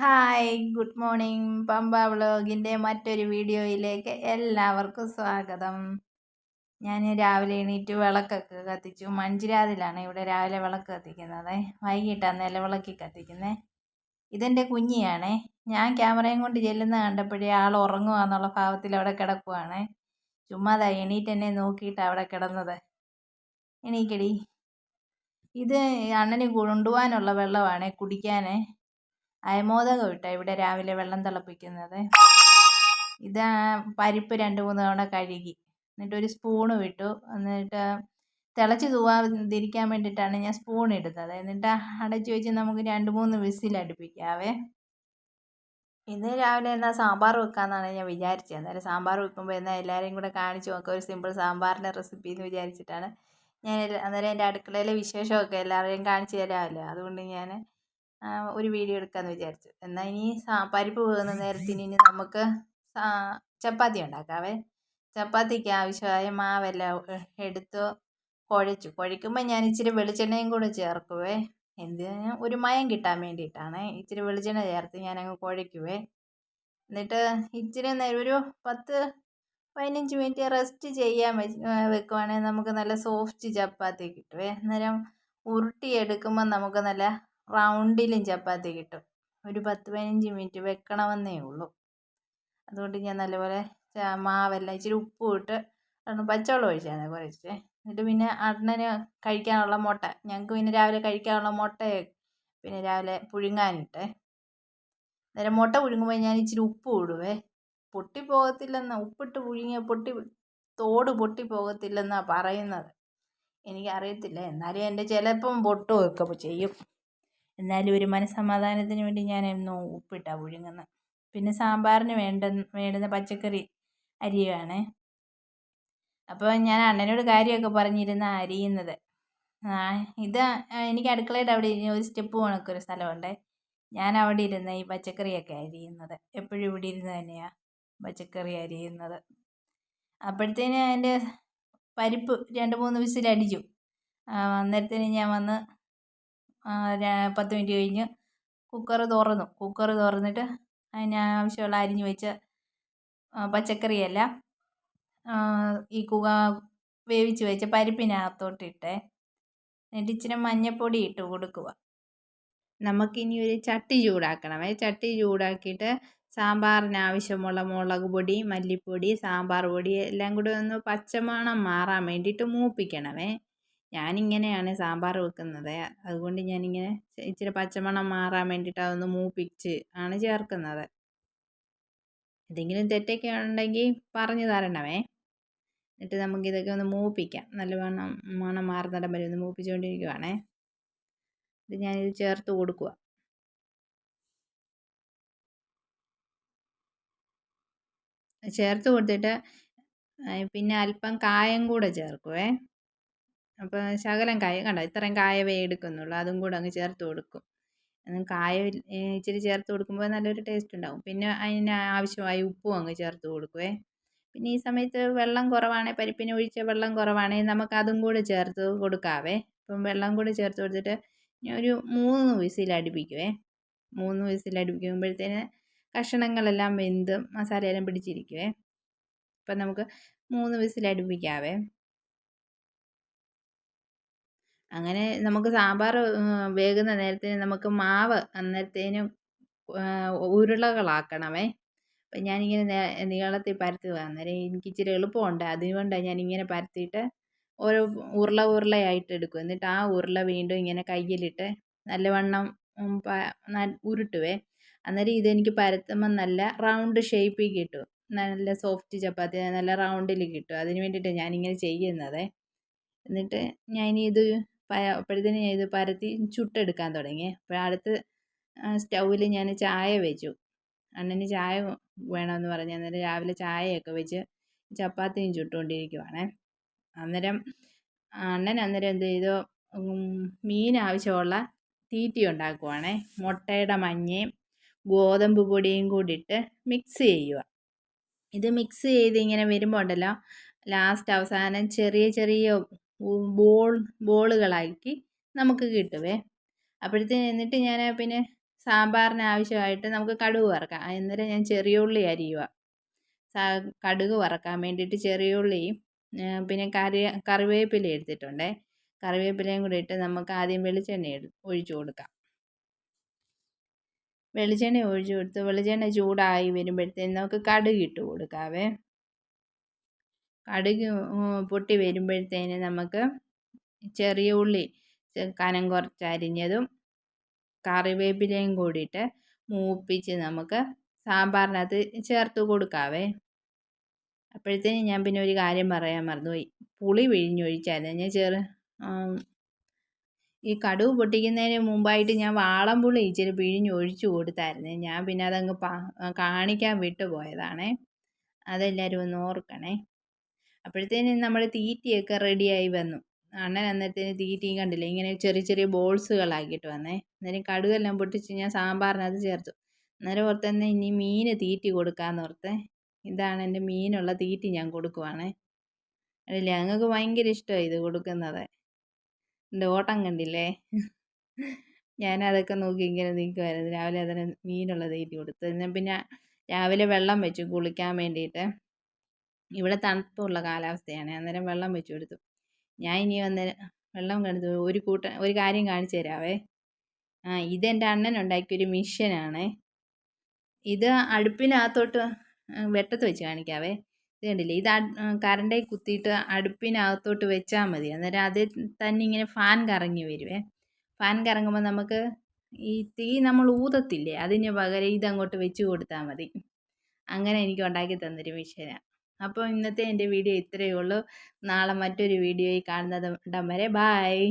Hi good morning Pampa വ്ളോഗിന്റെ മറ്റൊരു വീഡിയോയിലേക്ക് എല്ലാവർക്കും സ്വാഗതം. ഞാൻ രാവിലെ എണീറ്റ് വിളക്കൊക്കെ കത്തിച്ചു. മൺചിരാതിലാണ് ഇവിടെ രാവിലെ വിളക്ക് കത്തിക്കുന്നത്. വൈകിട്ടാണ് നിലവിളക്കി കത്തിക്കുന്നത് ഇതെന്റെ കുഞ്ഞിയാണേ. ഞാൻ ക്യാമറയും കൊണ്ട് ചെല്ലുന്ന കണ്ടപ്പോഴേ ആൾ ഉറങ്ങുക എന്നുള്ള ഭാവത്തിൽ അവിടെ കിടക്കുവാണ്. ചുമ്മാതാ എണീറ്റ് എന്നെ നോക്കിയിട്ട് അവിടെ കിടന്നത്. എണീക്കടി. ഇത് അണ്ണന് കൊണ്ടുപോകാനുള്ള വെള്ളമാണ് കുടിക്കാനേ. അയമോദകം ഇട്ടാണ് ഇവിടെ രാവിലെ വെള്ളം തിളപ്പിക്കുന്നത്? ഇത് പരിപ്പ് രണ്ട് മൂന്ന് തവണ കഴുകി. എന്നിട്ട് ഒരു സ്പൂണ് വിട്ടു എന്നിട്ട് തിളച്ച് തൂവാതിരിക്കാൻ വേണ്ടിയിട്ടാണ് ഞാൻ സ്പൂൺ ഇടുന്നത്. എന്നിട്ട് അടച്ചു വെച്ച് നമുക്ക് രണ്ട് മൂന്ന് വിസിൽ അടുപ്പിക്കാവേ. ഇന്ന് രാവിലെ എന്നാൽ സാമ്പാർ വെക്കാമെന്നാണ് ഞാൻ വിചാരിച്ചത്. അന്നേരം സാമ്പാർ വെക്കുമ്പോൾ എന്നാൽ എല്ലാവരെയും കൂടെ കാണിച്ചു നോക്കാം. ഒരു സിമ്പിൾ സാമ്പാറിന്റെ റെസിപ്പി എന്ന് വിചാരിച്ചിട്ടാണ്. ഞാൻ അന്നേരം എന്റെ അടുക്കളയിലെ വിശേഷമൊക്കെ എല്ലാവരെയും കാണിച്ചു തരാമല്ലോ. അതുകൊണ്ട് ഞാൻ ഒരു വീഡിയോ എടുക്കാമെന്ന് വിചാരിച്ചു. എന്നാൽ ഇനി പരിപ്പ് വേകുന്ന നേരത്തിന് ഇനി നമുക്ക് ചപ്പാത്തി ഉണ്ടാക്കാവേ. ചപ്പാത്തിക്ക് ആവശ്യമായ മാവെല്ലാം എടുത്ത് കുഴച്ചു. കുഴയ്ക്കുമ്പോൾ ഞാൻ ഇച്ചിരി വെളിച്ചെണ്ണയും കൂടെ ചേർക്കുവേ. എന്തിന് ഒരു മയം കിട്ടാൻ വേണ്ടിയിട്ടാണ്. ഇച്ചിരി വെളിച്ചെണ്ണ ചേർത്ത് ഞാനങ്ങ് കുഴയ്ക്കുവേ. എന്നിട്ട് ഇച്ചിരി നേരം ഒരു പത്ത് പതിനഞ്ച് മിനിറ്റ് റെസ്റ്റ് ചെയ്യാൻ വെക്കുവാണെങ്കിൽ നമുക്ക് നല്ല സോഫ്റ്റ് ചപ്പാത്തി കിട്ടുവേ. അന്നേരം ഉരുട്ടിയെടുക്കുമ്പോൾ നമുക്ക് നല്ല റൗണ്ടിലും ചപ്പാത്തി കിട്ടും. ഒരു പത്ത് പതിനഞ്ച് മിനിറ്റ് വെക്കണമെന്നേ ഉള്ളൂ. അതുകൊണ്ട് ഞാൻ നല്ലപോലെ മാവെല്ലാം ഇച്ചിരി ഉപ്പും ഇട്ട് പച്ചവെള്ളം ഒഴിച്ചാണ് കുറച്ച്. എന്നിട്ട് പിന്നെ അണ്ണന് കഴിക്കാനുള്ള മുട്ട. ഞങ്ങൾക്ക് പിന്നെ രാവിലെ കഴിക്കാനുള്ള മുട്ട പിന്നെ രാവിലെ പുഴുങ്ങാനിട്ട്. അന്നേരം മുട്ട പുഴുങ്ങുമ്പോൾ ഞാൻ ഇച്ചിരി ഉപ്പ് ഇടുവേ. പൊട്ടിപ്പോകത്തില്ലെന്ന് ഉപ്പിട്ട് പുഴുങ്ങിയ പൊട്ടി തോട് പൊട്ടി പൊട്ടിപ്പോകത്തില്ലെന്നാണ് പറയുന്നത്. എനിക്കറിയത്തില്ല. എന്നാലും എന്റെ ചിലപ്പം പൊട്ടുമൊക്കെ ചെയ്യും. എന്നാലും ഒരു മനസ്സമാധാനത്തിന് വേണ്ടി ഞാൻ എന്നും ഉപ്പിട്ടാണ് പുഴുങ്ങുന്നത് പിന്നെ സാമ്പാറിന് വേണ്ട വേണ്ടുന്ന പച്ചക്കറി അരിയുവാണ്. അപ്പോൾ ഞാൻ അണ്ണനോട് കാര്യമൊക്കെ പറഞ്ഞിരുന്ന അരിയുന്നത്. ഇത് എനിക്ക് അടുക്കളയുടെ അവിടെ ഒരു സ്റ്റെപ്പ് കണക്ക് ഒരു സ്ഥലമുണ്ട്. ഞാൻ അവിടെ ഇരുന്ന് ഈ പച്ചക്കറിയൊക്കെ അരിയുന്നത്. എപ്പോഴും ഇവിടെ ഇരുന്ന് തന്നെയാണ് പച്ചക്കറി അരിയുന്നത്. അപ്പോഴത്തേന് അതിന്റെ പരിപ്പ് രണ്ട് മൂന്ന് വിസിലടിച്ചു. അന്നേരത്തേന് ഞാൻ വന്ന് പത്ത് മിനിറ്റ് കഴിഞ്ഞ് കുക്കർ തുറന്നു. കുക്കർ തുറന്നിട്ട് അതിന് ആവശ്യമുള്ള അരിഞ്ഞു വെച്ച പച്ചക്കറിയെല്ലാം ഈ കുക വേവിച്ച് വെച്ച പരിപ്പിനകത്തോട്ടിട്ട് എന്നിട്ട് ഇച്ചിരി മഞ്ഞൾപ്പൊടി ഇട്ട് കൊടുക്കുക. നമുക്കിനി ഒരു ചട്ടി ചൂടാക്കണമേ ചട്ടി ചൂടാക്കിയിട്ട് സാമ്പാറിന് ആവശ്യമുള്ള മുളക് പൊടി മല്ലിപ്പൊടി സാമ്പാർ പൊടി എല്ലാം കൂടി ഒന്ന് പച്ചമണം മാറാൻ വേണ്ടിയിട്ട് മൂപ്പിക്കണമേ. ഞാനിങ്ങനെയാണ് സാമ്പാർ വെക്കുന്നത്. അതുകൊണ്ട് ഞാനിങ്ങനെ ഇച്ചിരി പച്ചമണം മാറാൻ വേണ്ടിയിട്ട് അതൊന്ന് മൂപ്പിച്ച് ആണ് ചേർക്കുന്നത്. എന്തെങ്കിലും തെറ്റൊക്കെ ഉണ്ടെങ്കിൽ പറഞ്ഞു തരണമേ. എന്നിട്ട് നമുക്കിതൊക്കെ ഒന്ന് മൂപ്പിക്കാം. നല്ലവണ്ണം മണം മാറുന്നിടം വരെ ഒന്ന് മൂപ്പിച്ചുകൊണ്ടിരിക്കുവാണേ ഇത് ഞാനിത് ചേർത്ത് കൊടുക്കുക ചേർത്ത് കൊടുത്തിട്ട് പിന്നെ അല്പം കായം കൂടെ ചേർക്കുവേ. അപ്പോൾ ശകലം കായ കണ്ട? ഇത്രയും കായവേ എടുക്കുന്നുള്ളൂ. അതും കൂടെ അങ്ങ് ചേർത്ത് കൊടുക്കും. കായ ഇച്ചിരി ചേർത്ത് കൊടുക്കുമ്പോൾ നല്ലൊരു ടേസ്റ്റ് ഉണ്ടാവും. പിന്നെ അതിന് ആവശ്യമായ ഉപ്പും അങ്ങ് ചേർത്ത് കൊടുക്കുവേ. പിന്നെ ഈ സമയത്ത് വെള്ളം കുറവാണെങ്കിൽ പരിപ്പിന് ഒഴിച്ച വെള്ളം കുറവാണെങ്കിൽ നമുക്ക് അതും കൂടെ ചേർത്ത് കൊടുക്കാവേ. അപ്പം വെള്ളം കൂടെ ചേർത്ത് കൊടുത്തിട്ട് ഒരു മൂന്ന് വിസിൽ അടുപ്പിക്കുവേ. മൂന്ന് വിസിൽ അടുപ്പിക്കുമ്പോഴത്തേന് കഷണങ്ങളെല്ലാം വെന്ത് മസാലയെല്ലാം പിടിച്ചിരിക്കുവേ. അപ്പം നമുക്ക് മൂന്ന് വിസിൽ അടുപ്പിക്കാവേ. അങ്ങനെ നമുക്ക് സാമ്പാർ വേകുന്ന നേരത്തിന് നമുക്ക് മാവ് അന്നേരത്തേനും ഉരുളകളാക്കണമേ. അപ്പം ഞാനിങ്ങനെ നീളത്തിൽ പരത്തുക അന്നേരം എനിക്ക് ഇച്ചിരി എളുപ്പമുണ്ട് അതുകൊണ്ടാണ് ഞാനിങ്ങനെ പരത്തിയിട്ട് ഓരോ ഉരുള ഉരുളയായിട്ട് എടുക്കും. എന്നിട്ട് ആ ഉരുള വീണ്ടും ഇങ്ങനെ കയ്യിലിട്ട് നല്ലവണ്ണം ഉരുട്ടുവേ. അന്നേരം ഇതെനിക്ക് പരത്തുമ്പോൾ നല്ല റൗണ്ട് ഷേപ്പിൽ കിട്ടും. നല്ല സോഫ്റ്റ് ചപ്പാത്തി നല്ല റൗണ്ടിൽ കിട്ടും. അതിന് വേണ്ടിയിട്ടാണ് ഞാനിങ്ങനെ ചെയ്യുന്നത്. എന്നിട്ട് ഞാൻ ഇത് അപ്പോഴത്തേനും ഞാൻ ഇത് പരത്തി ചുട്ടെടുക്കാൻ തുടങ്ങി. അപ്പോൾ അടുത്ത് സ്റ്റൗവിൽ ഞാൻ ചായ വെച്ചു. അണ്ണന് ചായ വേണമെന്ന് പറഞ്ഞ്. അന്നേരം രാവിലെ ചായയൊക്കെ വെച്ച് ചപ്പാത്തിയും ചുട്ടുകൊണ്ടിരിക്കുവാണേ അന്നേരം അണ്ണൻ അന്നേരം എന്ത് ചെയ്തു? മീൻ ആവശ്യമുള്ള തീറ്റി ഉണ്ടാക്കുവാണേ. മുട്ടയുടെ മഞ്ഞയും ഗോതമ്പ് പൊടിയും കൂടി ഇട്ട് മിക്സ് ചെയ്യുക ഇത് മിക്സ് ചെയ്ത് ഇങ്ങനെ വരുമ്പോൾ ഉണ്ടല്ലോ ലാസ്റ്റ് അവസാനം ചെറിയ ചെറിയ ബോൾ ബോളുകളാക്കി നമുക്ക് കിട്ടുവേ. അപ്പോഴത്തേന് എന്നിട്ട് ഞാൻ പിന്നെ സാമ്പാറിന് ആവശ്യമായിട്ട് നമുക്ക് കടുക് വറക്കാം. അന്നേരം ഞാൻ ചെറിയ ഉള്ളി അരിയുക കടുക് വറക്കാൻ വേണ്ടിയിട്ട് ചെറിയ ഉള്ളിയും പിന്നെ കറി കറിവേപ്പില എടുത്തിട്ടുണ്ടേ. കറിവേപ്പിലയും കൂടി ഇട്ട് നമുക്ക് ആദ്യം വെളിച്ചെണ്ണ ഒഴിച്ചു കൊടുക്കാം. വെളിച്ചെണ്ണ ഒഴിച്ചു കൊടുത്ത് വെളിച്ചെണ്ണ ചൂടായി വരുമ്പോഴത്തേന് നമുക്ക് കടുക് ഇട്ട് കൊടുക്കാവേ. കടുക് പൊട്ടി വരുമ്പോഴത്തേന് നമുക്ക് ചെറിയ ഉള്ളി കനം കുറച്ച് അരിഞ്ഞതും കറിവേപ്പിലയും കൂടിയിട്ട് മൂപ്പിച്ച് നമുക്ക് സാമ്പാറിനകത്ത് ചേർത്ത് കൊടുക്കാവേ. അപ്പോഴത്തേന് ഞാൻ പിന്നെ ഒരു കാര്യം പറയാൻ മറന്നുപോയി. പുളി പിഴിഞ്ഞൊഴിച്ചായിരുന്നു ഞാൻ ചെറു ഈ കടുവ് പൊട്ടിക്കുന്നതിന് മുമ്പായിട്ട് ഞാൻ വാളംപുളി ഇച്ചിരി പിഴിഞ്ഞ് കൊടുത്തായിരുന്നു. ഞാൻ പിന്നെ അതങ്ങ് കാണിക്കാൻ വിട്ടുപോയതാണേ. അതെല്ലാവരും ഒന്ന് ഓർക്കണേ. അപ്പോഴത്തേനും നമ്മൾ തീറ്റിയൊക്കെ റെഡിയായി വന്നു. അണ്ണൻ അന്നേരത്തേന് തീറ്റിയും കണ്ടില്ല. ഇങ്ങനെ ചെറിയ ചെറിയ ബോൾസുകളാക്കിയിട്ട് വന്നേ. അന്നേരം കടുകെല്ലാം പൊട്ടിച്ച് ഞാൻ സാമ്പാറിനകത്ത് ചേർത്തു. അന്നേരം ഓർത്തന്നെ ഇനി മീന് തീറ്റി കൊടുക്കാമെന്ന് ഓർത്തേ ഇതാണ് എന്റെ മീനുള്ള തീറ്റി ഞാൻ കൊടുക്കുവാണ്. അല്ലേ? ഞങ്ങൾക്ക് ഭയങ്കര ഇഷ്ടമാണ് ഇത് കൊടുക്കുന്നത്. എന്റെ ഓട്ടം കണ്ടില്ലേ? ഞാനതൊക്കെ നോക്കി ഇങ്ങനെ നിൽക്കുമായിരുന്നു രാവിലെ അതിന് മീനുള്ള തീറ്റി കൊടുത്തു. പിന്നെ രാവിലെ വെള്ളം വെച്ചു കുളിക്കാൻ വേണ്ടിയിട്ട് ഇവിടെ തണുപ്പുള്ള കാലാവസ്ഥയാണ്. അന്നേരം വെള്ളം വെച്ചു കൊടുത്തു ഞാൻ ഇനി വന്ന് വെള്ളം കണ്ടു ഒരു കൂട്ട ഒരു കാര്യം കാണിച്ചു തരാവേ. ആ ഇതെന്റെ അണ്ണൻ ഉണ്ടാക്കിയൊരു മിഷ്യനാണേ. ഇത് അടുപ്പിനകത്തോട്ട് വെട്ടത്ത് വെച്ച് കാണിക്കാവേ. ഇത് കണ്ടില്ലേ? ഇത് കറണ്ടേ കുത്തിയിട്ട് അടുപ്പിനകത്തോട്ട് വെച്ചാൽ മതി. അന്നേരം അതിൽ തന്നെ ഇങ്ങനെ ഫാൻ കറങ്ങി വരുവേ. ഫാൻ കറങ്ങുമ്പോൾ നമുക്ക് ഈ തീ നമ്മൾ ഊതത്തില്ലേ? അതിന് പകരം ഇതങ്ങോട്ട് വെച്ച് കൊടുത്താൽ മതി. അങ്ങനെ എനിക്ക് ഉണ്ടാക്കി തന്നൊരു മിഷ്യനാണ് അപ്പോൾ ഇന്നത്തെ എന്റെ വീഡിയോ ഇത്രയേ ഉള്ളൂ. നാളെ മറ്റൊരു വീഡിയോയിൽ കാണുന്നത് വരെ. ബായ്